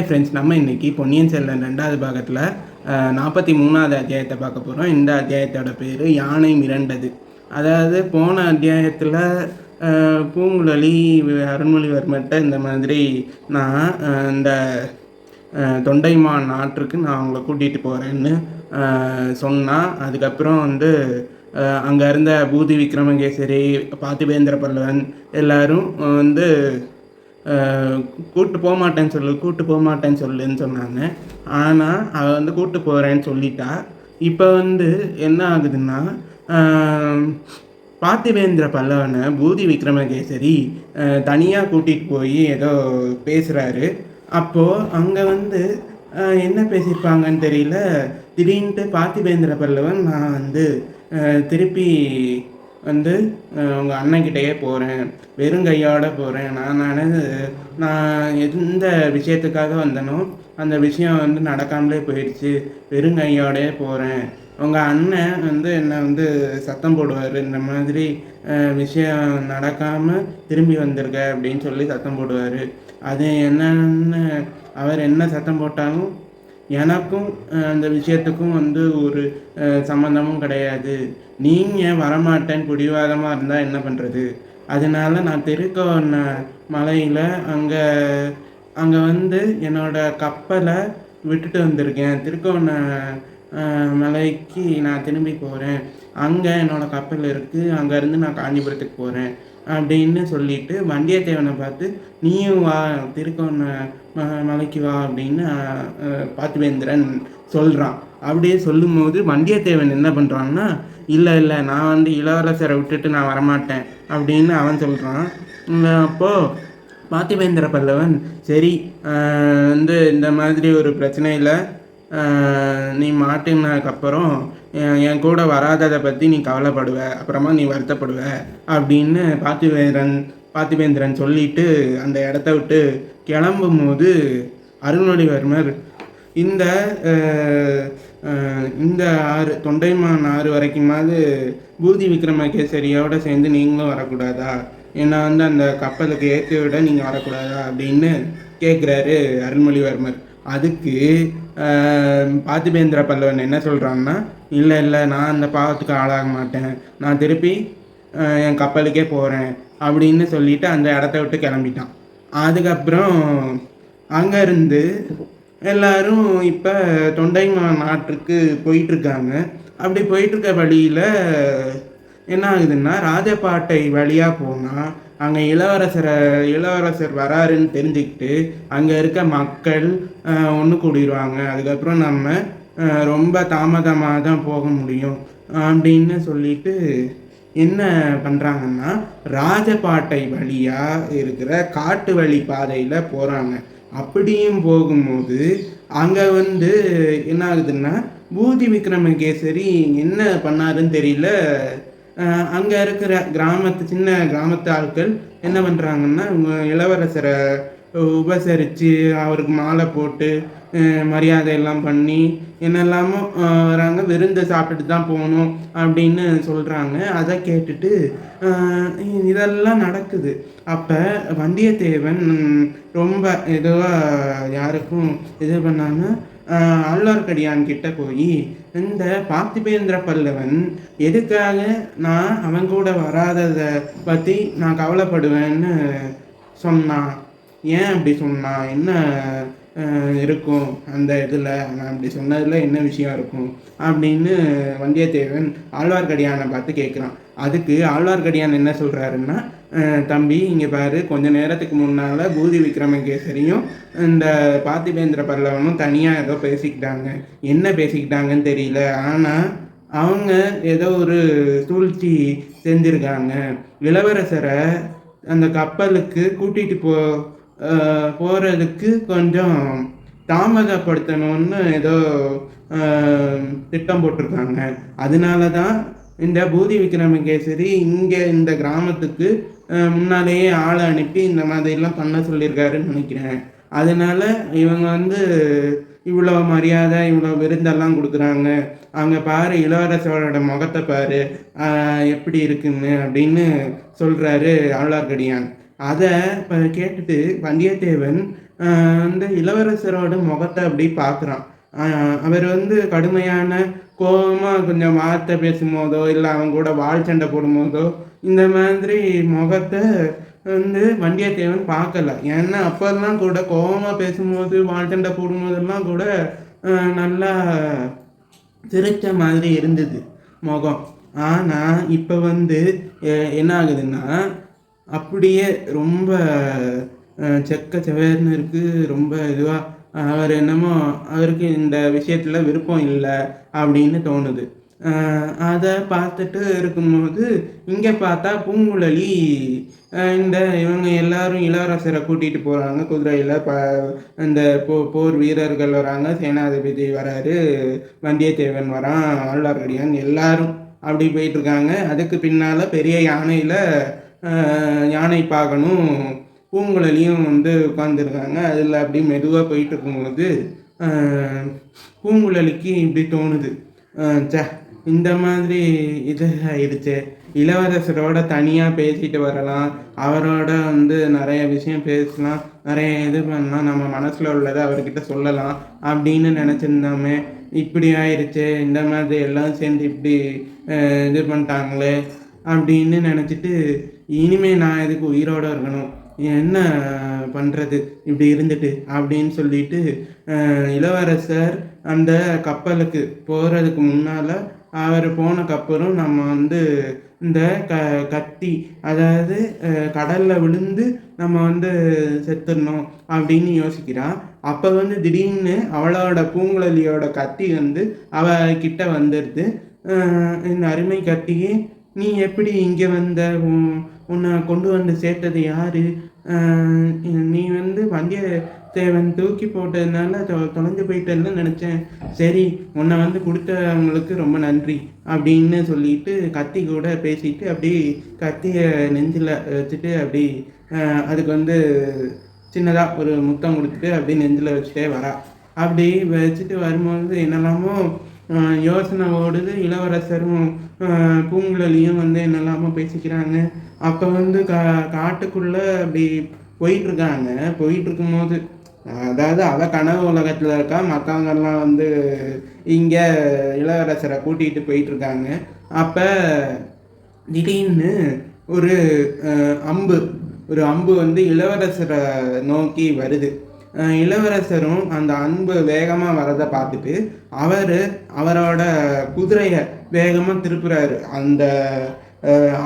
Hi friends நம்ம இன்னைக்கு பொன்னியின் செல்வன் ரெண்டாவது பாகத்தில் நாற்பத்தி மூணாவது அத்தியாயத்தை பார்க்க போகிறோம் இந்த அத்தியாயத்தோட பேர் யானை மிரண்டது. அதாவது போன அத்தியாயத்தில் பூங்குழலி அருண்மொழிவர்மர்கிட்ட இந்த மாதிரி நான் இந்த தொண்டைமான் நாட்டுக்கு நான் அவங்கள கூட்டிகிட்டு போகிறேன்னு சொன்னால் அதுக்கப்புறம் வந்து அங்கே இருந்த பூதி விக்ரமகேசரி பார்த்திபேந்திர பல்லவன் எல்லாரும் வந்து கூப்பிட்டு போக மாட்டேன்னு சொல்லு கூப்பிட்டு போக மாட்டேன்னு சொல்லுன்னு சொன்னாங்க. ஆனால் அவள் வந்து கூப்பிட்டு போகிறேன்னு சொல்லிட்டா. இப்போ வந்து என்ன ஆகுதுன்னா பார்த்திவேந்திர பார்த்திபேந்திர பல்லவனை பூதி விக்ரமகேசரி தனியாக கூட்டிகிட்டு போய் ஏதோ பேசுகிறாரு அப்போது அங்கே வந்து என்ன பேசியிருப்பாங்கன்னு தெரியல. திடீர்னுட்டு பார்த்திபேந்திர பல்லவன் நான் வந்து திருப்பி வந்து உங்கள் அண்ணன்கிட்டயே போகிறேன் வெறும் கையோட போகிறேன் நான் நான் நான் எந்த விஷயத்துக்காக வந்தனோ அந்த விஷயம் வந்து நடக்காமலே போயிடுச்சு. வெறும் கையோடயே போகிறேன் உங்கள் அண்ணன் வந்து என்னை வந்து சத்தம் போடுவார்? இந்த மாதிரி விஷயம் நடக்காமல் திரும்பி வந்திருக்க அப்படின்னு சொல்லி சத்தம் போடுவார். அது என்னன்னு அவர் என்ன சத்தம் போட்டாலும் எனக்கும் அந்த விஷயத்துக்கும் வந்து ஒரு சம்மந்தமும் கிடையாது. நீங்கள் வரமாட்டேன் பிடிவாதமாக இருந்தால் என்ன பண்ணுறது அதனால நான் திருக்கோண மலையில் அங்கே அங்கே வந்து என்னோட கப்பலை விட்டுட்டு வந்திருக்கேன். திருக்கோண மலைக்கு நான் திரும்பி போகிறேன் அங்கே என்னோட கப்பல் இருக்குது அங்கேருந்து நான் காஞ்சிபுரத்துக்கு போகிறேன் அப்படின்னு சொல்லிட்டு வந்தியத்தேவனை பார்த்து நீயும் வா திருக்கோண மலைக்கு வா அப்படின்னு பார்த்திவேந்திரன் சொல்கிறான் அப்படியே சொல்லும்போது வந்தியத்தேவன் என்ன பண்ணுறான்னா இல்லை இல்லை நான் வந்து இளவரசரை விட்டுட்டு நான் வரமாட்டேன் அப்படின்னு அவன் சொல்கிறான் அப்போது பார்த்திவேந்திர பல்லவன் சரி வந்து இந்த மாதிரி ஒரு பிரச்சனையில் நீ மாட்டினதுக்கப்புறம் என் கூட வராததை பற்றி நீ கவலைப்படுவ அப்புறமா நீ வருத்தப்படுவ அப்படின்னு பார்த்திவேந்திரன் பார்த்திபேந்திரன் சொல்லிட்டு அந்த இடத்த விட்டு கிளம்பும் போது அருள்மொழிவர்மர் இந்த இந்த ஆறு தொண்டைமான் ஆறு வரைக்குமாவது பூதி விக்ரமகேசரியோட சேர்ந்து நீங்களும் வரக்கூடாதா? என்னை வந்து அந்த கப்பலுக்கு ஏற்றி விட நீங்கள் வரக்கூடாதா அப்படின்னு கேட்குறாரு அருள்மொழிவர்மர். அதுக்கு பார்த்திபேந்திர பல்லவன் என்ன சொல்கிறான்னா இல்லை இல்லை நான் அந்த பாவத்துக்கு ஆளாக மாட்டேன். நான் திருப்பி என் கப்பலுக்கே போகிறேன் அப்படின்னு சொல்லிட்டு அந்த இடத்த விட்டு கிளம்பிட்டான். அதுக்கப்புறம் அங்கேருந்து எல்லாரும் இப்போ தொண்டைமா நாட்டுக்கு போயிட்டுருக்காங்க. அப்படி போயிட்டுருக்க வழியில் என்ன ஆகுதுன்னா ராஜபாட்டை வழியாக போனால் அங்கே இளவரசரை இளவரசர் வராருன்னு தெரிஞ்சுக்கிட்டு அங்கே இருக்க மக்கள் ஒன்று கூடிடுவாங்க அதுக்கப்புறம் நம்ம ரொம்ப தாமதமாக தான் போக முடியும் அப்படின்னு சொல்லிட்டு என்ன பண்ணுறாங்கன்னா ராஜபாட்டை வழியாக இருக்கிற காட்டு வழி பாதையில் போகிறாங்க அப்படியும் போகும்போது அங்கே வந்து என்ன ஆகுதுன்னா பூதி விக்ரமகேசரி என்ன பண்ணாருன்னு தெரியல. அங்கே இருக்கிற கிராமத்து சின்ன கிராமத்து ஆட்கள் என்ன பண்ணுறாங்கன்னா இளவரசரை உபசரித்து அவருக்கு மாலை போட்டு மரியாதை எல்லாம் பண்ணி என்னெல்லாமோ வராங்க விருந்து சாப்பிட்டுட்டு தான் போகணும் அப்படின்னு சொல்கிறாங்க அதை கேட்டுட்டு இதெல்லாம் நடக்குது. அப்போ வந்தியத்தேவன் ரொம்ப எதுவாக யாருக்கும் இது பண்ணாமல் ஆழ்வார்க்கடியான் கிட்ட போய் இந்த பார்த்திபேந்திர பல்லவன் எதுக்காக நான் அவன் கூட வராததை பற்றி நான் கவலைப்படுவேன்னு சொன்னான். ஏன் அப்படி சொன்னான் என்ன இருக்கும் அந்த இதில்? நான் அப்படி சொன்னதில் என்ன விஷயம் இருக்கும்? அப்படின்னு வந்தியத்தேவன் ஆழ்வார்க்கடியானை பார்த்து கேட்குறான். அதுக்கு ஆழ்வார்க்கடியான் என்ன சொல்கிறாருன்னா தம்பி இங்கே பாரு கொஞ்ச நேரத்துக்கு முன்னால் பூதி விக்ரமகேசரியும் இந்த பார்த்திபேந்திர பல்லவனும் தனியாக ஏதோ பேசிக்கிட்டாங்க. என்ன பேசிக்கிட்டாங்கன்னு தெரியல. ஆனால் அவங்க ஏதோ ஒரு சூழ்ச்சி செஞ்சுருக்காங்க. இளவரசரை அந்த கப்பலுக்கு கூட்டிகிட்டு போ போகிறதுக்கு கொஞ்சம் தாமதப்படுத்தணும்னு ஏதோ திட்டம் போட்டிருக்காங்க. அதனால தான் இந்த பூதி விக்ரமகேசரி இங்கே இந்த கிராமத்துக்கு முன்னாலேயே ஆளை அனுப்பி இந்த மாதிரிலாம் பண்ண சொல்லியிருக்காருன்னு நினைக்கிறேன். அதனால இவங்க வந்து இவ்வளோ மரியாதை இவ்வளோ விருந்தெல்லாம் கொடுக்குறாங்க. அங்கே பாரு இளவரசோட முகத்தை பாரு. எப்படி இருக்குன்னு அப்படின்னு சொல்கிறாரு ஆழ்வார்க்கடியான். அதை இப்போ கேட்டுட்டு வந்தியத்தேவன் வந்து இளவரசரோட முகத்தை அப்படி பார்க்குறான் அவர் வந்து கடுமையான கோபமாக கொஞ்சம் வார்த்தை பேசும்போதோ இல்லை அவங்க கூட வாழ் சண்டை போடும்போதோ இந்த மாதிரி முகத்தை வந்து வண்டியத்தேவன் பார்க்கல ஏன்னா அப்போல்லாம் கூட கோபமாக பேசும்போது வாழ் சண்டை போடும்போதெல்லாம் கூட நல்லா சிரிச்ச மாதிரி இருந்தது முகம். ஆனால் இப்போ வந்து என்ன ஆகுதுன்னா அப்படியே ரொம்ப செக்க செவேர்னு இருக்குது ரொம்ப இதுவாக அவர் என்னமோ அவருக்கு இந்த விஷயத்தில் விருப்பம் இல்லை அப்படின்னு தோணுது. அதை பார்த்துட்டு இருக்கும்போது இங்கே பார்த்தா பூங்குழலி இந்த இவங்க எல்லாரும் இளவரசரை கூட்டிகிட்டு போகிறாங்க குதிரையில் ப இந்த போ போர் வீரர்கள் வராங்க. சேனாதிபதி வராரு. வந்தியத்தேவன் வரான். ஆழ்வார்க்கடியான் எல்லாரும் அப்படி போயிட்டுருக்காங்க அதுக்கு பின்னால் பெரிய யானையில் யானை பார்க்கணும் பூங்குழலியும் வந்து உட்காந்துருக்காங்க அதில் அப்படி மெதுவாக போயிட்டு இருக்கும்பொழுது பூங்குழலிக்கு இப்படி தோணுது. சே இந்த மாதிரி இது ஆயிடுச்சு. இளவரசரோட தனியாக பேசிட்டு வரலாம். அவரோட வந்து நிறைய விஷயம் பேசலாம். நிறைய இது பண்ணலாம். நம்ம மனசில் உள்ளதை அவர்கிட்ட சொல்லலாம் அப்படின்னு நினச்சிருந்தோமே. இப்படி ஆயிடுச்சு. இந்த மாதிரி எல்லாம் சேர்ந்து இப்படி இது பண்ணிட்டாங்களே அப்படின்னு நினச்சிட்டு இனிமே நான் எதுக்கு உயிரோடு இருக்கணும்? என்ன பண்ணுறது இப்படி இருந்துட்டு அப்படின்னு சொல்லிட்டு இளவரசர் அந்த கப்பலுக்கு போகிறதுக்கு முன்னால் அவர் போனக்கப்புறம் நம்ம வந்து இந்த க கத்தி அதாவது கடலில் விழுந்து நம்ம வந்து செத்துடணும் அப்படின்னு யோசிக்கிறான் அப்போ வந்து திடீர்னு அவளோட பூங்குழலியோட கத்தி வந்து அவ கிட்ட வந்துடுது இந்த அருமை கத்தியே நீ எப்படி இங்கே வந்த? உன்னை கொண்டு வந்து சேர்த்தது யாரு? நீ வந்து வந்தியத்தேவன் தூக்கி போட்டதுனால தொ தொலைஞ்சு போயிட்டேன்னு நினச்சேன். சரி உன்னை வந்து கொடுத்தவங்களுக்கு ரொம்ப நன்றி அப்படின்னு சொல்லிட்டு கத்தி கூட பேசிட்டு அப்படி கத்தியை நெஞ்சில் வச்சுட்டு அப்படி அதுக்கு வந்து சின்னதாக ஒரு முத்தம் கொடுத்துட்டு அப்படி நெஞ்சில் வச்சுட்டே வரா. அப்படி வச்சுட்டு வரும்போது என்னெல்லாமோ யோசனை ஓடுது. இளவரசரும் பூங்குழலியும் வந்து என்னெல்லாமோ பேசிக்கிறாங்க. அப்போ வந்து கா காட்டுக்குள்ளே அப்படி போயிட்டுருக்காங்க. போயிட்டுருக்கும்போது அதாவது அவ கனவு உலகத்தில் இருக்கா மற்றவங்கெல்லாம் வந்து இங்கே இளவரசரை கூட்டிகிட்டு போயிட்டுருக்காங்க. அப்போ திடீர்னு ஒரு அம்பு ஒரு அம்பு வந்து இளவரசரை நோக்கி வருது. இளவரசரும் அந்த அன்பு வேகமாக வரதை பார்த்துட்டு அவர் அவரோட குதிரையை வேகமாக திருப்புறாரு. அந்த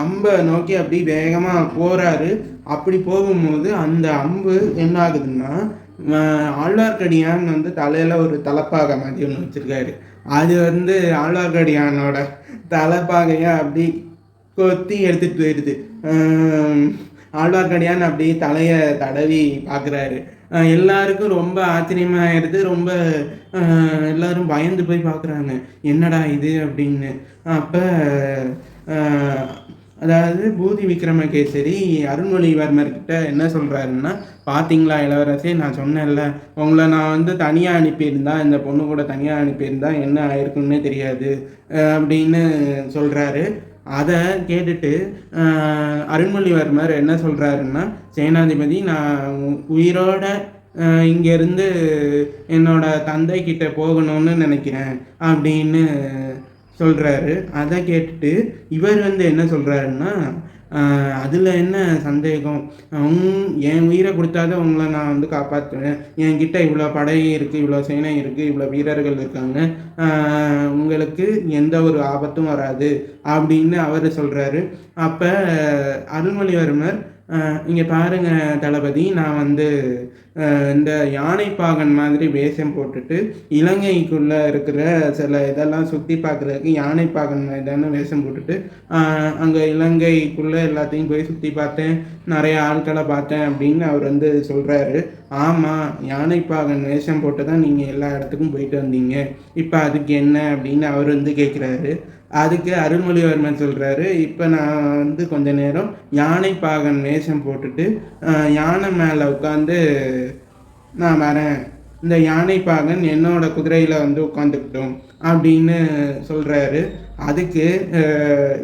அம்பை நோக்கி அப்படி வேகமாக போகிறாரு அப்படி போகும்போது அந்த அம்பு என்ன ஆகுதுன்னா ஆழ்வார்க்கடியான் வந்து தலையில் ஒரு தலைப்பாக மாதிரி ஒன்று வச்சுருக்காரு. அது வந்து ஆழ்வார்க்கடியானோட தலைப்பாகையாக அப்படி கொத்தி எடுத்துகிட்டு போயிடுது ஆழ்வார்க்கடியான் அப்படி தலையை தடவி பார்க்குறாரு எல்லாருக்கும் ரொம்ப ஆச்சரியமாகிடுது ரொம்ப எல்லாரும் பயந்து போய் பார்க்குறாங்க என்னடா இது அப்படின்னு. அப்போ அதாவது பூதி விக்ரமகேசரி அருண்மொழிவர்மர்கிட்ட என்ன சொல்கிறாருன்னா பார்த்தீங்களா இளவரசே நான் சொன்னேன்ல உங்களை நான் வந்து தனியாக அனுப்பியிருந்தா இந்த பொண்ணு கூட தனியாக அனுப்பியிருந்தா என்ன ஆயிருக்குன்னே தெரியாது அப்படின்னு சொல்கிறாரு அதை கேட்டுட்டு அருண்மொழிவர்மர் என்ன சொல்கிறாருன்னா சேனாதிபதி நான் உயிரோட இங்கேருந்து என்னோட தந்தை கிட்ட போகணும்னு நினைக்கிறேன் அப்படின்னு சொல்கிறாரு அதை கேட்டுட்டு இவர் வந்து என்ன சொல்கிறாருன்னா அதில் என்ன சந்தேகம்? என் உயிரை கொடுத்தாதான் உங்களை நான் வந்து காப்பாற்றுவேன் என்கிட்ட இவ்வளோ படை இருக்குது இவ்வளோ சேனை இருக்குது இவ்வளோ வீரர்கள் இருக்காங்க. உங்களுக்கு எந்த ஒரு ஆபத்தும் வராது. அப்படின்னு அவர் சொல்கிறாரு அப்போ அருள்மொழிவர்மர் இங்கே பாருங்கள் தளபதி நான் வந்து இந்த யானைப்பாகன் மாதிரி வேஷம் போட்டுட்டு இலங்கைக்குள்ளே இருக்கிற சில இதெல்லாம் சுற்றி பார்க்குறதுக்கு யானைப்பாகன் மாதிரியான வேஷம் போட்டுட்டு அங்கே இலங்கைக்குள்ளே எல்லாத்தையும் போய் சுற்றி பார்த்தேன். நிறைய ஆட்களை பார்த்தேன் அப்படின்னு அவர் வந்து சொல்கிறாரு ஆமாம் யானைப்பாகன் வேஷம் போட்டு தான் நீங்கள் எல்லா இடத்துக்கும் போயிட்டு வந்தீங்க. இப்போ அதுக்கு என்ன அப்படின்னு அவர் வந்து கேட்குறாரு அதுக்கு அருள்மொழிவர்மன் சொல்கிறாரு இப்போ நான் வந்து கொஞ்ச நேரம் யானை பாகன் வேஷம் போட்டுட்டு யானை மேலே உட்காந்து நான் வரேன். இந்த யானை பாகன் என்னோட குதிரையில் வந்து உட்காந்துக்கிட்டோம் அப்படின்னு சொல்கிறாரு அதுக்கு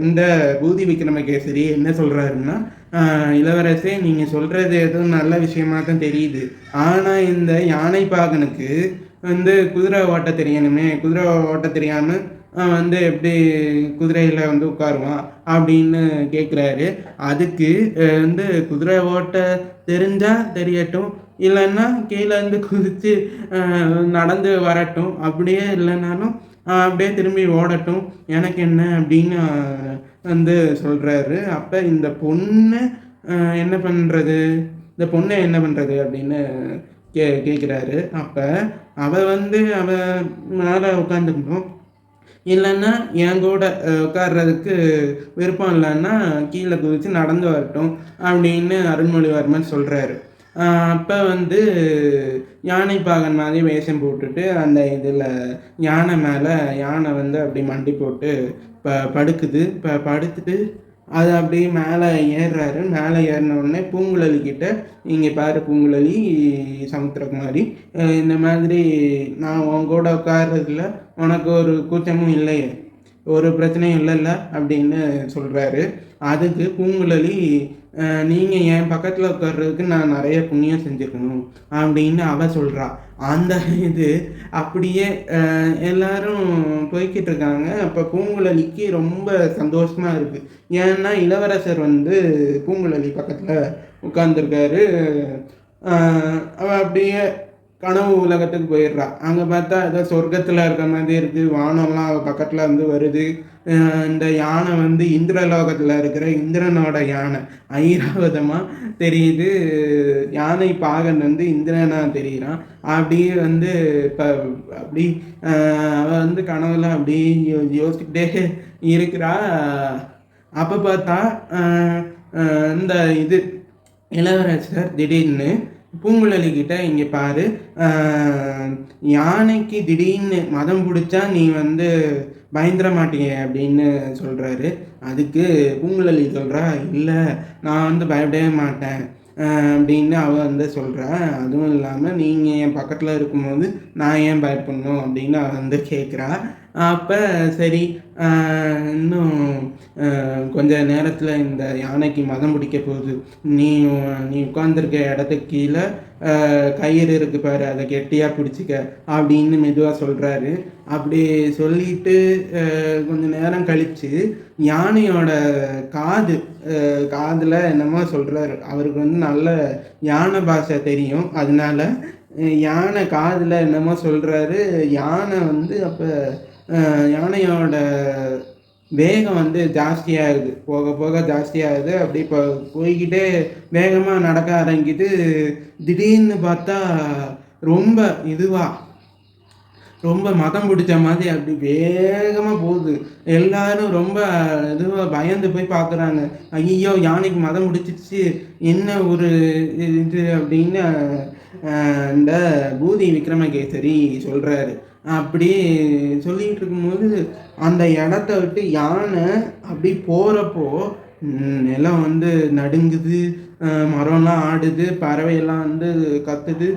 இந்த பூதி விக்ரமகேசரி என்ன சொல்கிறாருன்னா இளவரசே நீங்கள் சொல்கிறது எதுவும் நல்ல விஷயமா தான் தெரியுது. ஆனால் இந்த யானை பாகனுக்கு வந்து குதிரை ஓட்ட தெரியணுமே. குதிரை ஓட்ட தெரியாமல் வந்து எப்படி குதிரையில் வந்து உட்காருவான் அப்படின்னு கேட்குறாரு அதுக்கு வந்து குதிரை ஓட்ட தெரிஞ்சால் தெரியட்டும் இல்லைன்னா கீழேருந்து குதித்து நடந்து வரட்டும் அப்படியே இல்லைனாலும் அப்படியே திரும்பி ஓடட்டும் எனக்கு என்ன அப்படின்னு வந்து சொல்கிறாரு அப்போ இந்த பொண்ணு என்ன பண்ணுறது இந்த பொண்ணை என்ன பண்ணுறது அப்படின்னு கே கேட்குறாரு அப்போ அவள் வந்து அவள் மேலே உட்காந்துக்கணும் இல்லைன்னா என் கூட உட்கார்றதுக்கு விருப்பம் இல்லைன்னா கீழே குதித்து நடந்து வரட்டும் அப்படின்னு அருண்மொழிவர்மன் சொல்கிறாரு அப்போ வந்து யானை பாகன் மாதிரி வேஷம் போட்டுட்டு அந்த இதில் யானை மேலே யானை வந்து அப்படி மண்டி போட்டு ப படுக்குது. இப்போ படுத்துட்டு அது அப்படியே மேலே ஏறுறாரு. மேலே ஏறின உடனே பூங்குழலி கிட்ட இங்கே பாரு பூங்குழலி சமுத்திரகுமாரி இந்த மாதிரி நான் உன் கூட உட்கார்றதுல உனக்கு ஒரு கூச்சமும் இல்லையே. ஒரு பிரச்சனையும் இல்லைல்ல அப்படின்னு சொல்கிறாரு அதுக்கு பூங்குழலி நீங்கள் என் பக்கத்தில் உட்கார்றதுக்கு நான் நிறைய புண்ணியம் செஞ்சுருக்கணும் அப்படின்னு அவ சொல்கிறா அந்த இது அப்படியே எல்லாரும் போய்கிட்டு இருக்காங்க. அப்போ பூங்குழலிக்கு ரொம்ப சந்தோஷமாக இருக்குது ஏன்னா இளவரசர் வந்து பூங்குழலி பக்கத்தில் உட்காந்துருக்காரு அப்படியே கனவு உலகத்துக்கு போயிடுறா. அங்கே பார்த்தா ஏதோ சொர்க்கத்தில் இருக்க மாதிரி இருக்குது வானம்லாம் பக்கத்தில் வந்து வருது. இந்த யானை வந்து இந்திரலோகத்தில் இருக்கிற இந்திரனோட யானை. ஐராவதமாக தெரியுது. யானை பாகன் வந்து இந்திரனாக தெரிகிறான் அப்படியே வந்து இப்போ அப்படி அவள் வந்து கனவுல அப்படியே யோசிக்கிட்டே இருக்கிறா. அப்போ பார்த்தா இந்த இது இளவரசர் திடீர்னு பூங்குழலி கிட்ட இங்கே பாரு யானைக்கு திடீர்னு மதம் பிடிச்சா நீ வந்து பயந்துட மாட்டீங்க அப்படின்னு சொல்கிறாரு அதுக்கு பூங்குழலி சொல்கிறா இல்லை நான் வந்து பயப்படவே மாட்டேன் அப்படின்னு அவள் வந்து சொல்கிறா அதுவும் இல்லாமல் நீங்கள் என் பக்கத்தில் இருக்கும்போது நான் ஏன் பயப்படணும்? அப்படின்னு அவள் வந்து கேட்குறா அப்போ சரி இன்னும் கொஞ்ச நேரத்தில் இந்த யானைக்கு மதம் பிடிக்க போகுது. நீ நீ உட்காந்துருக்க இடத்துக்கு கீழே கயிறு இருக்கு பாரு அதை கெட்டியாக பிடிச்சிக்க அப்படின்னு மெதுவாக சொல்கிறாரு அப்படி சொல்லிட்டு கொஞ்ச நேரம் கழித்து யானையோட காது காதில் என்னமோ சொல்கிறாரு அவருக்கு வந்து நல்ல யானை பாஷை தெரியும். அதனால யானை காதில் என்னமோ சொல்கிறாரு யானை வந்து அப்போ யானையோட வேகம் வந்து ஜாஸ்தியாகுது. போக போக ஜாஸ்தியாகுது. அப்படி இப்போ போய்கிட்டே வேகமாக நடக்க ஆரம்பிக்குது. திடீர்னு பார்த்தா ரொம்ப இதுவாக ரொம்ப மதம் பிடிச்ச மாதிரி அப்படி வேகமாக போகுது. எல்லாரும் ரொம்ப இதுவாக பயந்து போய் பார்க்குறாங்க. ஐயோ யானைக்கு மதம் பிடிச்சிச்சு என்ன ஒரு இது அப்படின்னு இந்த பூதி விக்ரமகேசரி சொல்கிறாரு அப்படி சொல்லிகிட்டு இருக்கும்போது அந்த இடத்த விட்டு யானை அப்படி போகிறப்போ நிலம் வந்து நடுங்குது மரம்லாம் ஆடுது பறவையெல்லாம் வந்து கத்துது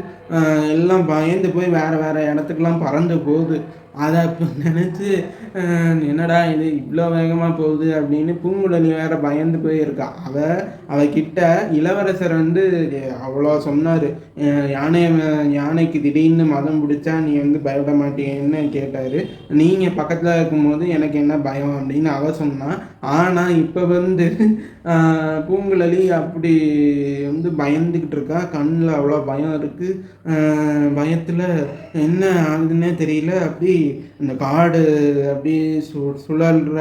எல்லாம் பயந்து போய் வேறு வேறு இடத்துக்குலாம் பறந்து போகுது. அதை அப்போ நினச்சி என்னடா இது இவ்வளோ வேகமாக போகுது? அப்படின்னு பூங்குழலி வேற பயந்து போயிருக்கா. அவ அவகிட்ட இளவரசர் வந்து அவ்வளோ சொன்னார். யானை யானைக்கு திடீர்னு மதம் பிடிச்சா நீ வந்து பயப்பட மாட்டேன்னு கேட்டார். நீங்கள் பக்கத்தில் இருக்கும்போது எனக்கு என்ன பயம்? அப்படின்னு அவ சொன்னான் ஆனால் இப்போ வந்து பூங்குழலி அப்படி வந்து பயந்துக்கிட்டு இருக்கா. கண்ணில் அவ்வளோ பயம் இருக்குது பயத்தில் என்ன ஆகுதுன்னே தெரியல. அப்படி அந்த காடு அப்படி சு சுழல்ற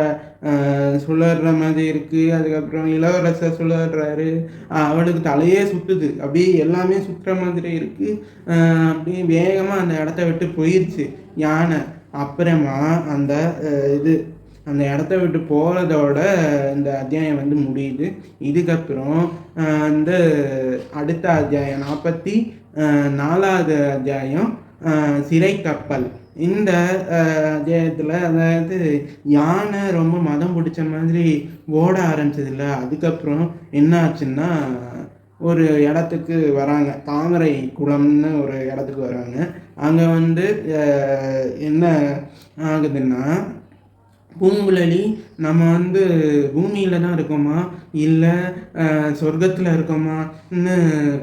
சுழல்ற மாதிரி இருக்குது அதுக்கப்புறம் இளவரசர் சுழல்றாரு. அவளுக்கு தலையே சுற்றுது அப்படியே எல்லாமே சுற்றுற மாதிரி இருக்குது அப்படியே வேகமாக அந்த இடத்த விட்டு போயிடுச்சு யானை. அப்புறமா அந்த இது அந்த இடத்த விட்டு போகிறதோட இந்த அத்தியாயம் வந்து முடியுது. இதுக்கப்புறம் வந்து அடுத்த அத்தியாயம் நாற்பத்தி நாலாவது அத்தியாயம் சிறை கப்பல் இந்த அத்தியாயத்தில் அதாவது யானை ரொம்ப மதம் பிடிச்ச மாதிரி ஓட ஆரம்பிச்சதில்ல. அதுக்கப்புறம் என்ன ஆச்சுன்னா ஒரு இடத்துக்கு வராங்க. தாமரை குளம்னு ஒரு இடத்துக்கு வராங்க. அங்கே வந்து என்ன ஆகுதுன்னா பூங்குழலி நம்ம வந்து பூமியில் தான் இருக்கோமா? இல்லை சொர்க்கத்தில் இருக்கோமான்னு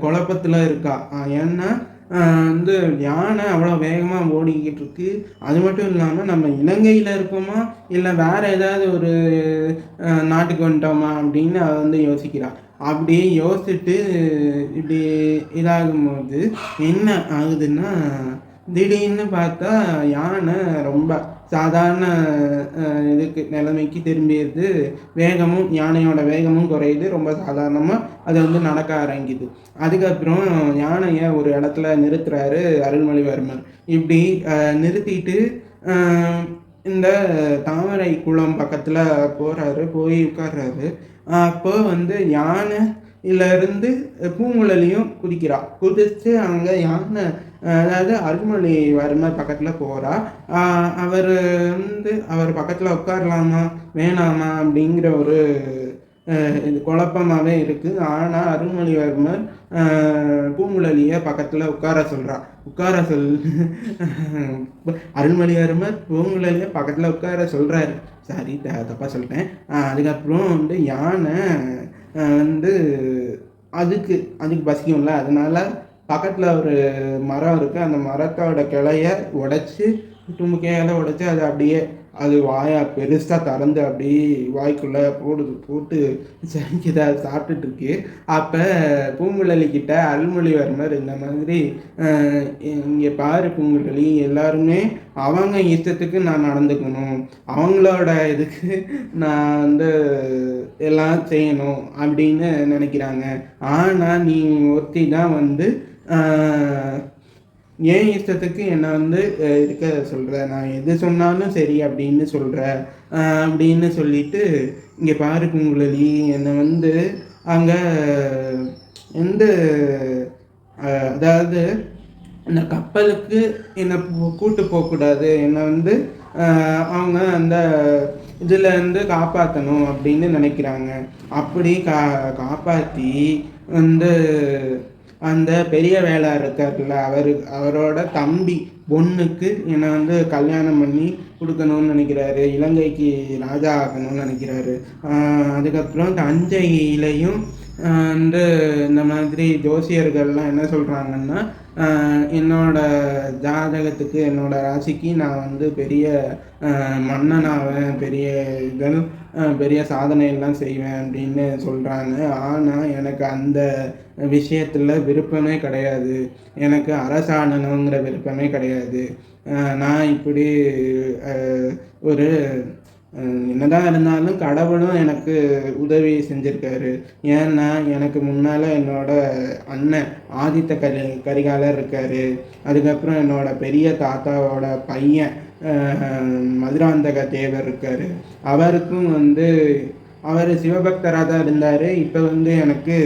குழப்பத்தில் இருக்கா. ஏன்னா வந்து யானை அவ்வளோ வேகமாக ஓடிக்கிட்டு இருக்கு. அது மட்டும் இல்லாமல் நம்ம இலங்கையில் இருக்கோமா இல்லை வேறு ஏதாவது ஒரு நாட்டுக்கு வந்துட்டோமா அப்படின்னு அவள் வந்து யோசிக்கிறாள் அப்படி யோசிச்சுட்டு இப்படி இதாகும்போது என்ன ஆகுதுன்னா திடீர்னு பார்த்தா யானை ரொம்ப சாதாரண இதுக்கு நிலைமைக்கு திரும்பிடுது வேகமும் யானையோட வேகமும் குறையுது. ரொம்ப சாதாரணமாக அது வந்து நடக்க ஆரம்பிக்குது. அதுக்கப்புறம் யானையை ஒரு இடத்துல நிறுத்துறாரு அருள்மொழிவர்மர் இப்படி நிறுத்திட்டு இந்த தாமரை குளம் பக்கத்தில் போகிறாரு போய் உட்கார்றாரு. அப்போ வந்து யானை இருந்து பூங்குழலியும் குதிக்கிறா. குதித்து அங்கே யானை அதாவது அதாவது அருள்மொழிவர்மர் பக்கத்தில் போகிறா அவர் வந்து அவர் பக்கத்தில் உட்காரலாமா வேணாமா அப்படிங்கிற ஒரு இது குழப்பமாகவே இருக்குது ஆனால் அருள்மொழிவர்மர் பூங்குழலியை பக்கத்தில் உட்கார சொல்கிறா உட்கார சொல் அருள்மொழிவர்மர் பூங்குழலியை பக்கத்தில் உட்கார சொல்கிறாரு சாரி த தப்பாக சொல்லிட்டேன். அதுக்கப்புறம் வந்து யானை வந்து அதுக்கு அதுக்கு பசிக்கும்ல. அதனால பக்கத்தில் ஒரு மரம் இருக்குது அந்த மரத்தோட கிளைய உடைச்சி தும்புக்கையால் உடைச்சி அது அப்படியே அது வாயா பெருசாக திறந்து அப்படியே வாய்க்குள்ளே போடுது போட்டு செஞ்சுதா சாப்பிட்டுட்டு அப்போ பூங்குழலி கிட்ட அருள்மொழிவர்மர் இந்த மாதிரி இங்கே பாரு பூங்குழலி எல்லாருமே அவங்க இஷ்டத்துக்கு நான் நடந்துக்கணும். அவங்களோட இதுக்கு நான் வந்து எல்லாம் செய்யணும் அப்படின்னு நினைக்கிறாங்க. ஆனால் நீ ஒருத்தி தான் வந்து என் இஷ்டத்துக்கு என்னை வந்து இருக்க சொல்கிற நான் எது சொன்னாலும் சரி அப்படின்னு சொல்கிற அப்படின்னு சொல்லிட்டு இங்கே பாரு பூங்குழலி என்னை வந்து அங்கே எந்த அதாவது இந்த கப்பலுக்கு என்னை கூட்டு போகக்கூடாது. என்னை வந்து அவங்க அந்த இதில் இருந்து காப்பாற்றணும் அப்படின்னு நினைக்கிறாங்க. அப்படி கா காப்பாற்றி வந்து அந்த பெரிய வேலை இருக்கார்ல அவர் அவரோட தம்பி பொண்ணுக்கு என்னை வந்து கல்யாணம் பண்ணி கொடுக்கணும்னு நினைக்கிறாரு இலங்கைக்கு ராஜா ஆகணும்னு நினைக்கிறாரு. அதுக்கப்புறம் தஞ்சையிலையும் வந்து இந்த மாதிரி ஜோசியர்கள்லாம் என்ன சொல்கிறாங்கன்னா என்னோட ஜாதகத்துக்கு என்னோட ராசிக்கு நான் வந்து பெரிய மன்னனாவேன் பெரிய இதழ் பெரிய சாதனையெல்லாம் செய்வேன் அப்படின்னு சொல்கிறாங்க ஆனால் எனக்கு அந்த விஷயத்தில் விருப்பமே கிடையாது. எனக்கு அரசாணனுங்கிற விருப்பமே கிடையாது. நான் இப்படி ஒரு என்னதான் இருந்தாலும் கடவுளும் எனக்கு உதவி செஞ்சுருக்காரு. ஏன்னா எனக்கு முன்னால் என்னோட அண்ணன் ஆதித்த கரி கரிகாலர் இருக்காரு. அதுக்கப்புறம் என்னோட பெரிய தாத்தாவோட பையன் மதுராந்தக தேவர் இருக்காரு. அவருக்கும் வந்து அவர் சிவபக்தராக தான் இருந்தார். இப்போ வந்து எனக்கு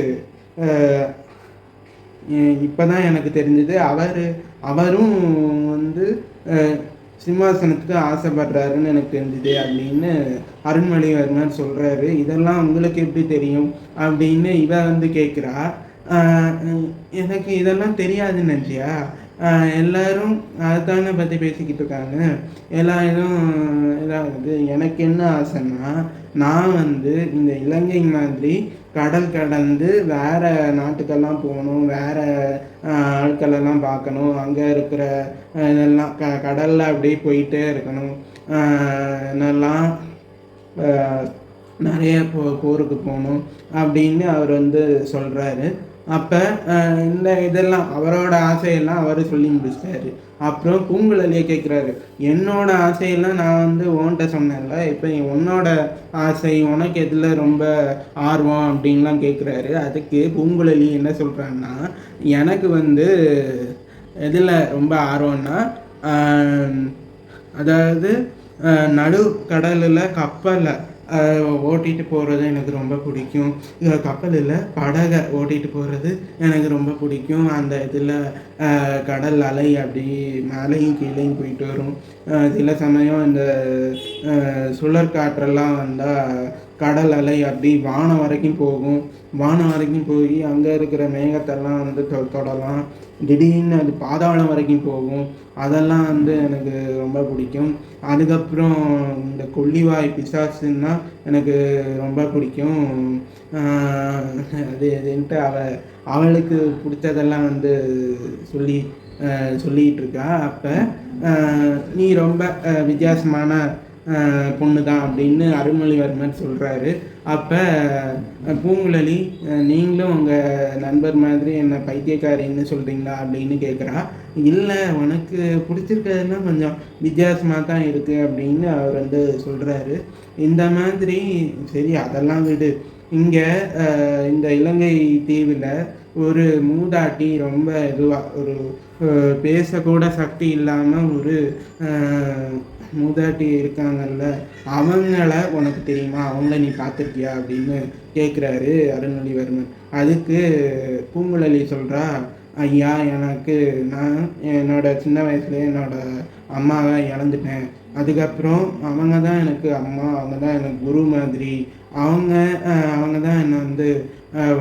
இப்போ தான் எனக்கு தெரிஞ்சது. அவர் அவரும் வந்து சிம்மாசனத்துக்கு ஆசைப்படுறாருன்னு எனக்கு தெரிஞ்சுது. அப்படின்னு அருண்மொழிவர்மர் சொல்கிறாரு இதெல்லாம் உங்களுக்கு எப்படி தெரியும்? அப்படின்னு இவ வந்து கேட்குறா எனக்கு இதெல்லாம் தெரியாதுன்னு நினச்சியா எல்லாரும் அதுதானே பற்றி பேசிக்கிட்டு இருக்காங்க. எல்லா இதுவும் இதாகுது. எனக்கு என்ன ஆசைன்னா நான் வந்து இந்த இலங்கை மாதிரி கடல் கடந்து வேறு நாட்டுக்கெல்லாம் போகணும் வேற ஆட்களெல்லாம் பார்க்கணும். அங்கே இருக்கிற இதெல்லாம் க கடலில் அப்படியே போயிட்டே இருக்கணும். இதெல்லாம் என்னெல்லாம் நிறைய போ போருக்கு போகணும் அப்படின்னு அவர் வந்து சொல்கிறாரு அப்போ இந்த இதெல்லாம் அவரோட ஆசையெல்லாம் அவர் சொல்லி முடிச்சிட்டாரு. அப்புறம் பூங்குழலியை கேட்குறாரு என்னோட ஆசையெல்லாம் நான் வந்து உன்கிட்ட சொன்னேன்ல இப்போ உன்னோட ஆசை உனக்கு எதில் ரொம்ப ஆர்வம் அப்படின்லாம் கேட்குறாரு அதுக்கு பூங்குழலி என்ன சொல்கிறாங்கன்னா எனக்கு வந்து எதில் ரொம்ப ஆர்வம்னா அதாவது நடு கடலில் கப்பலில் ஓட்டிகிட்டு போகிறது எனக்கு ரொம்ப பிடிக்கும். இது கப்பலில் படகை ஓட்டிகிட்டு போகிறது எனக்கு ரொம்ப பிடிக்கும். அந்த இதில் கடல் அலை அப்படி மேலேயும் கீழேயும் போயிட்டு வரும். சில சமயம் இந்த சுழற் காற்றெல்லாம் வந்தால் கடல் அலை அப்படி வானம் வரைக்கும் போகும். வானம் வரைக்கும் போய் அங்கே இருக்கிற மேகத்தெல்லாம் வந்து தொ தொடலாம். திடீர்னு அது பாதாளம் வரைக்கும் போகும். அதெல்லாம் வந்து எனக்கு ரொம்ப பிடிக்கும். அதுக்கப்புறம் இந்த கொள்ளிவாய் பிசாசுன்னா எனக்கு ரொம்ப பிடிக்கும். அது இதுன்ட்டு அவள் அவளுக்கு பிடிச்சதெல்லாம் வந்து சொல்லி சொல்லிகிட்டு இருக்கா அப்போ நீ ரொம்ப வித்தியாசமான பொண்ணு தான் அப்படின்னு அருள்மொழிவர்மன் சொல்கிறாரு அப்போ பூங்குழலி நீங்களும் உங்கள் நண்பர் மாதிரி என்னை பைத்தியக்காரின்னு சொல்கிறீங்களா அப்படின்னு கேட்குறா இல்லை உனக்கு பிடிச்சிருக்கிறதுலாம் கொஞ்சம் வித்தியாசமாக தான் இருக்குது அப்படின்னு அவர் வந்து சொல்கிறாரு இந்த மாதிரி சரி அதெல்லாம் விடு. இங்கே இந்த இலங்கை தீவில் ஒரு மூதாட்டி ரொம்ப இதுவாக ஒரு பேசக்கூட சக்தி இல்லாமல் ஒரு மூதாட்டி இருக்காங்கல்ல அவங்கள உனக்கு தெரியுமா? அவங்கள நீ பார்த்துருக்கியா? அப்படின்னு கேட்குறாரு அருள்மொழிவர்மன். அதுக்கு பூங்குழலி சொல்கிறா ஐயா எனக்கு நான் என்னோட சின்ன வயசுலேயே என்னோட அம்மாவை இழந்துட்டேன். அதுக்கப்புறம் அவங்க தான் எனக்கு அம்மா அவங்க தான் எனக்கு குரு மாதிரி. அவங்க அவங்க தான் என்னை வந்து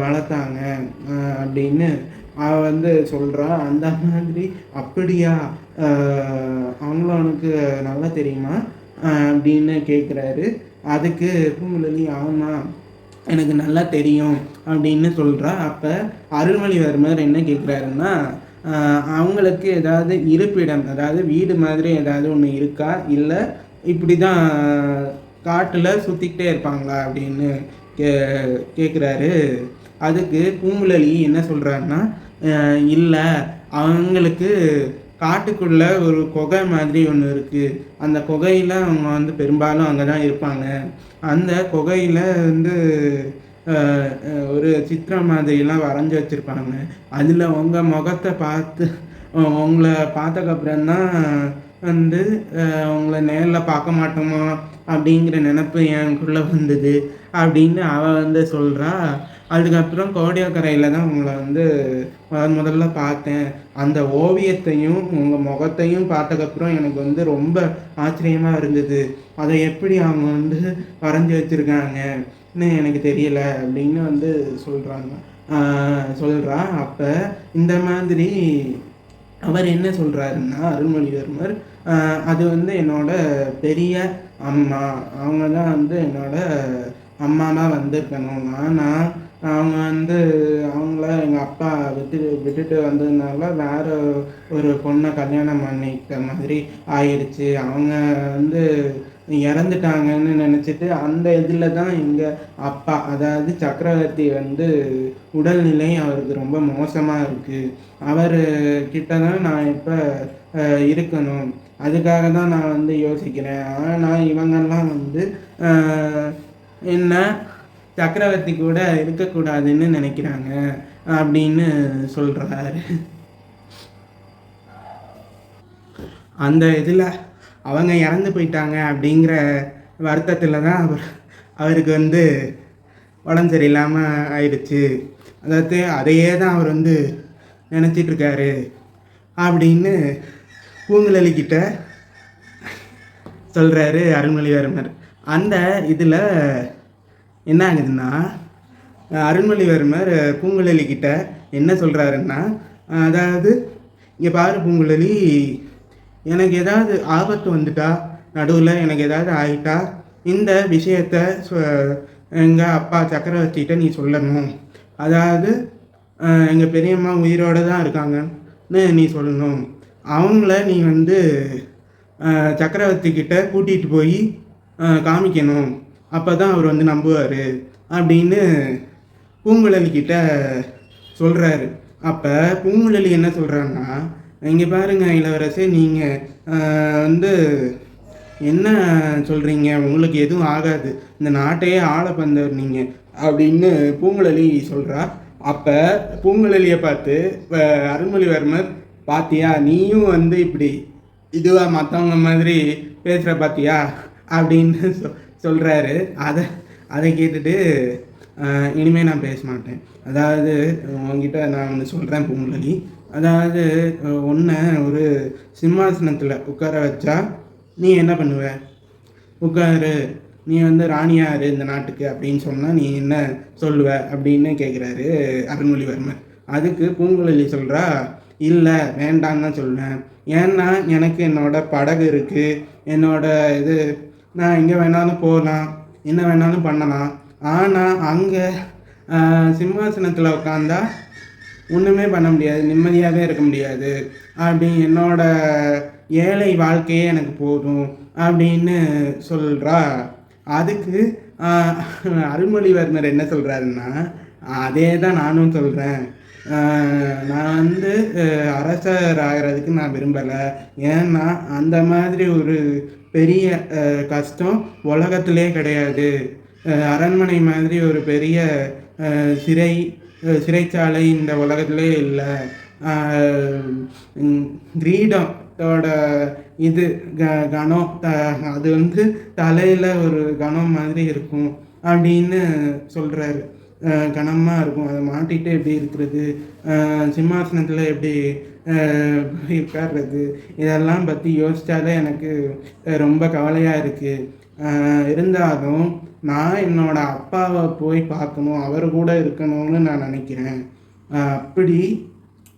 வளர்த்தாங்க. அப்படின்னு அவள் வந்து சொல்கிறா அந்த மாதிரி அப்படியா? அவங்களும் அவனுக்கு நல்லா தெரியுமா? அப்படின்னு கேட்குறாரு அதுக்கு பூங்குழலி ஆமாம் எனக்கு நல்லா தெரியும் அப்படின்னு சொல்கிறா அப்போ அருள்மொழிவர்மர் என்ன கேட்குறாருன்னா அவங்களுக்கு ஏதாவது இருப்பிடம் அதாவது வீடு மாதிரி ஏதாவது ஒன்று இருக்கா? இல்லை இப்படி தான் காட்டில் சுற்றிக்கிட்டே இருப்பாங்களா? அப்படின்னு கே கேட்குறாரு அதுக்கு பூங்குழலி என்ன சொல்கிறாருன்னா இல்லை அவங்களுக்கு காட்டுக்குள்ளே ஒரு குகை மாதிரி ஒன்று இருக்குது அந்த குகையில் அவங்க வந்து பெரும்பாலும் அங்கே தான் இருப்பாங்க. அந்த குகையில் வந்து ஒரு சித்திரம் மாதிரிலாம் வரைஞ்சி வச்சுருப்பாங்க. அதில் உங்கள் முகத்தை பார்த்து உங்களை பார்த்தக்கப்புறந்தான் வந்து உங்களை நேரில் பார்க்க மாட்டோமா அப்படிங்கிற நினப்பு எனக்குள்ளே வந்தது அப்படின்னு அவள் வந்து சொல்கிறா அதுக்கப்புறம் கோடியக்கரையில் தான் உங்களை வந்து முதன் முதல்ல பார்த்தேன். அந்த ஓவியத்தையும் உங்கள் முகத்தையும் பார்த்ததுக்கப்புறம் எனக்கு வந்து ரொம்ப ஆச்சரியமாக இருந்தது. அதை எப்படி அவங்க வந்து வரைஞ்சி வச்சுருக்காங்கன்னு எனக்கு தெரியலை அப்படின்னு வந்து சொல்கிறாங்க சொல்கிறா அப்போ இந்த மாதிரி அவர் என்ன சொல்கிறாருன்னா அருள்மொழிவர்மர் அது வந்து என்னோட பெரிய அம்மா. அவங்க தான் வந்து என்னோட அம்மாவாக வந்திருக்கணும். நான் அவங்க வந்து அவங்கள எங்கள் அப்பா விட்டு விட்டுட்டு வந்ததுனால வேற ஒரு பொண்ணை கல்யாணம் பண்ணிக்கிட்ட மாதிரி ஆயிடுச்சு. அவங்க வந்து இறந்துட்டாங்கன்னு நினச்சிட்டு அந்த இதில் தான் எங்கள் அப்பா அதாவது சக்கரவர்த்தி வந்து உடல்நிலை அவருக்கு ரொம்ப மோசமாக இருக்குது அவர் கிட்ட தான் நான் இப்போ இருக்கணும். அதுக்காக தான் நான் வந்து யோசிக்கிறேன். ஆனால் இவங்கெல்லாம் வந்து என்ன சக்கரவர்த்தி கூட இருக்கக்கூடாதுன்னு நினைக்கிறாங்க அப்படின்னு சொல்கிறாரு அந்த இதில் அவங்க இறந்து போயிட்டாங்க அப்படிங்கிற வருத்தத்தில் தான் அவர் அவருக்கு வந்து உடம்பு சரியில்லாமல் ஆயிடுச்சு. அதாவது அதையே தான் அவர் வந்து நினச்சிட்ருக்காரு அப்படின்னு பூங்குழலிக்கிட்ட சொல்கிறாரு அருள்மொழிவர்மர். அந்த இதில் என்ன ஆகுதுன்னா அருண்மொழிவர்மர் பூங்குழலி கிட்ட என்ன சொல்கிறாருன்னா அதாவது இங்கே பாரு பூங்குழலி எனக்கு ஏதாவது ஆபத்து வந்துட்டா நடுவில் எனக்கு ஏதாவது ஆகிட்டா இந்த விஷயத்த எங்கள் அப்பா சக்கரவர்த்திகிட்ட நீ சொல்லணும். அதாவது எங்கள் பெரியம்மா உயிரோடு தான் இருக்காங்கன்னு நீ சொல்லணும். அவங்கள நீ வந்து சக்கரவர்த்தி கிட்ட கூட்டிகிட்டு போய் காமிக்கணும். அப்போ தான் அவர் வந்து நம்புவார் அப்படின்னு பூங்குழலிக்கிட்ட சொல்கிறாரு அப்போ பூங்குழலி என்ன சொல்கிறாங்கன்னா இங்கே பாருங்கள் இளவரசே நீங்கள் வந்து என்ன சொல்கிறீங்க உங்களுக்கு எதுவும் ஆகாது. இந்த நாட்டையே ஆள பந்தவர் நீங்கள் அப்படின்னு பூங்குழலி சொல்கிறா அப்போ பூங்குழலியை பார்த்து அருள்மொழிவர்மர் பாத்தியா நீயும் வந்து இப்படி இதுவாக மற்றவங்க மாதிரி பேசுகிற பாத்தியா? அப்படின்னு சொல் சொல்கிறாரு அதை அதை கேட்டுட்டு இனிமேல் நான் பேச மாட்டேன். அதாவது உங்ககிட்ட நான் ஒன்று சொல்கிறேன் பூங்குழலி. அதாவது ஒன்றை ஒரு சிம்மாசனத்தில் உட்கார வச்சா நீ என்ன பண்ணுவ? உட்காரு. நீ வந்து ராணியாரு இந்த நாட்டுக்கு அப்படின்னு சொன்னால் நீ என்ன சொல்லுவ? அப்படின்னு கேட்குறாரு அருண்மொழிவர்மன். அதுக்கு பூங்குழலி சொல்கிறா இல்லை வேண்டான்னு தான் சொல்லுவேன். ஏன்னா எனக்கு என்னோட படகு இருக்குது என்னோட இது நான் எங்கே வேணாலும் போகலாம் என்ன வேணாலும் பண்ணலாம். ஆனால் அங்கே சிம்மாசனத்தில் உட்காந்தா ஒன்றுமே பண்ண முடியாது நிம்மதியாகவே இருக்க முடியாது. அப்படி என்னோட ஏழை வாழ்க்கையே எனக்கு போதும் அப்படின்னு சொல்கிறா அதுக்கு அருள்மொழிவர்மர் என்ன சொல்கிறாருன்னா அதே தான் நானும் சொல்கிறேன் நான் வந்து அரசர் ஆகிறதுக்கு நான் விரும்பலை. ஏன்னா அந்த மாதிரி ஒரு பெரிய கஷ்டம் உலகத்திலே கிடையாது. அரண்மனை மாதிரி ஒரு பெரிய சிறை சிறைச்சாலை இந்த உலகத்திலே இல்லை. கிரீடத்தோட இது க கணம் த அது வந்து தலையில் ஒரு கணம் மாதிரி இருக்கும் அப்படின்னு சொல்கிறாரு கனமாக இருக்கும். அதை மாட்டிகிட்டு எப்படி இருக்கிறது? சிம்மாசனத்தில் எப்படி உட்கார்றது. இதெல்லாம் பற்றி யோசித்தாலே எனக்கு ரொம்ப கவலையாக இருக்குது இருந்தாலும் நான் என்னோட அப்பாவை போய் பார்க்கணும் அவர் கூட இருக்கணும்னு நான் நினைக்கிறேன். அப்படி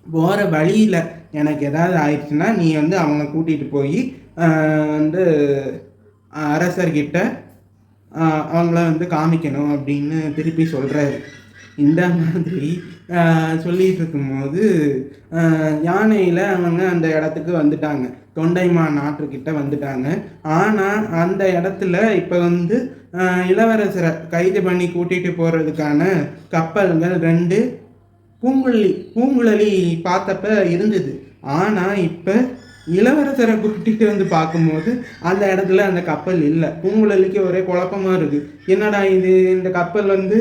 போகிற வழியில் எனக்கு ஏதாவது ஆயிடுச்சுன்னா நீ வந்து அவங்க கூட்டிகிட்டு போய் வந்து அரசர்கிட்ட அவங்கள வந்து காமிக்கணும் அப்படின்னு திருப்பி சொல்கிறாரு இந்த மாதிரி ஆஹ் சொல்லிட்டு இருக்கும்போது யானையில் அவங்க அந்த இடத்துக்கு வந்துட்டாங்க. தொண்டைமா நாட்டுக்கிட்ட வந்துட்டாங்க. ஆனால் அந்த இடத்துல இப்போ வந்து இளவரசரை கைது பண்ணி கூட்டிகிட்டு போகிறதுக்கான கப்பல்கள் ரெண்டு பூங்குழலி பூங்குழலி பார்த்தப்ப இருந்தது. ஆனால் இப்போ இளவரசரை கூட்டிகிட்டு வந்து பார்க்கும்போது அந்த இடத்துல அந்த கப்பல் இல்லை. பூங்குழலிக்கு ஒரே குழப்பமா இருக்குது என்னடா இது? இந்த கப்பல் வந்து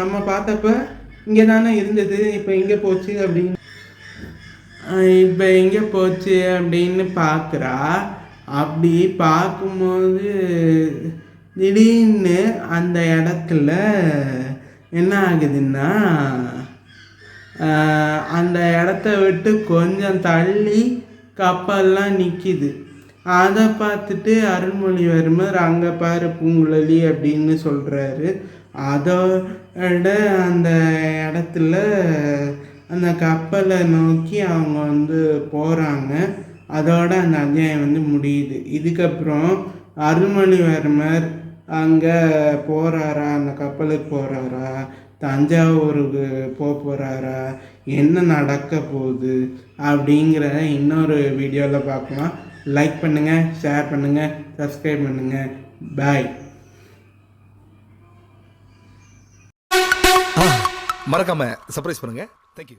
நம்ம பார்த்தப்ப இங்கே தானே இருந்தது. இப்போ எங்கே போச்சு அப்படின்னு. இப்போ எங்கே போச்சு அப்படின்னு பார்க்குறா. அப்படி பார்க்கும்போது திடீர்னு அந்த இடத்துல என்ன ஆகுதுன்னா அந்த இடத்த விட்டு கொஞ்சம் தள்ளி கப்பல்லாம் நிற்கிது அதை பார்த்துட்டு அருள்மொழிவர்மர் அங்கே பாரு பூங்குழலி அப்படின்னு சொல்கிறாரு அதோட அந்த இடத்துல அந்த கப்பலை நோக்கி அவங்க வந்து போகிறாங்க அதோட அந்த அத்தியாயம் வந்து முடியுது. இதுக்கப்புறம் அருள்மொழிவர்மர் அங்கே போகிறாரா அந்த கப்பலுக்கு போகிறாரா தஞ்சாவூருக்கு போக போகிறாரா என்ன நடக்க போகுது? அப்படிங்கிற இன்னொரு வீடியோவில் பார்க்கலாம் லைக் பண்ணுங்கள் ஷேர் பண்ணுங்கள் சப்ஸ்கிரைப் பண்ணுங்கள் பாய் மறக்காம சர்ப்ரைஸ் பண்ணுங்க. தேங்க்யூ